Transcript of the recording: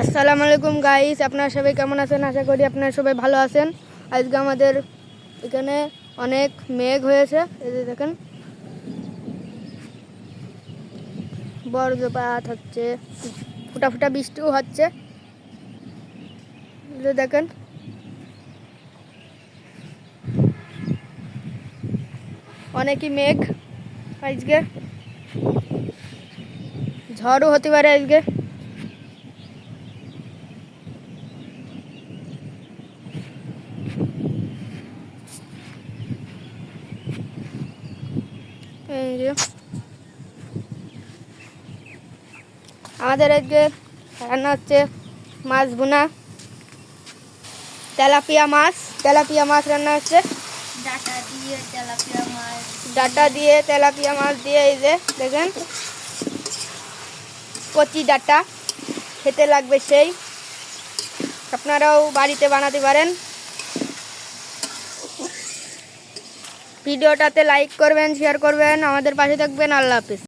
আসসালামু আলাইকুম গাইস আপনারা সবাই কেমন আছেন? আশা করি আপনারা সবাই ভালো আছেন। আজকে আমাদের এখানে অনেক মেঘ হয়েছে। এই যে দেখেন, বজ্রপাত হচ্ছে, ফুটা ফুটা বৃষ্টিও হচ্ছে। দেখেন, অনেকই মেঘ আজকে। ঝড়ও হতে পারে আজকে। এই যে আমাদের আজকে রান্না হচ্ছে মাছ ভুনা তেলাপিয়া মাছ তেলাপিয়া মাছ রান্না হচ্ছে ডাটা দিয়ে তেলাপিয়া মাছ ডাটা দিয়ে তেলাপিয়া মাছ দিয়ে এই যে দেখেন কচি ডাটা খেতে লাগবে সেই আপনারাও বাড়িতে বানাতে পারেন ভিডিওটাতে লাইক করবেন শেয়ার করবেন আমাদের পাশে থাকবেন। আল্লাহ হাফিজ।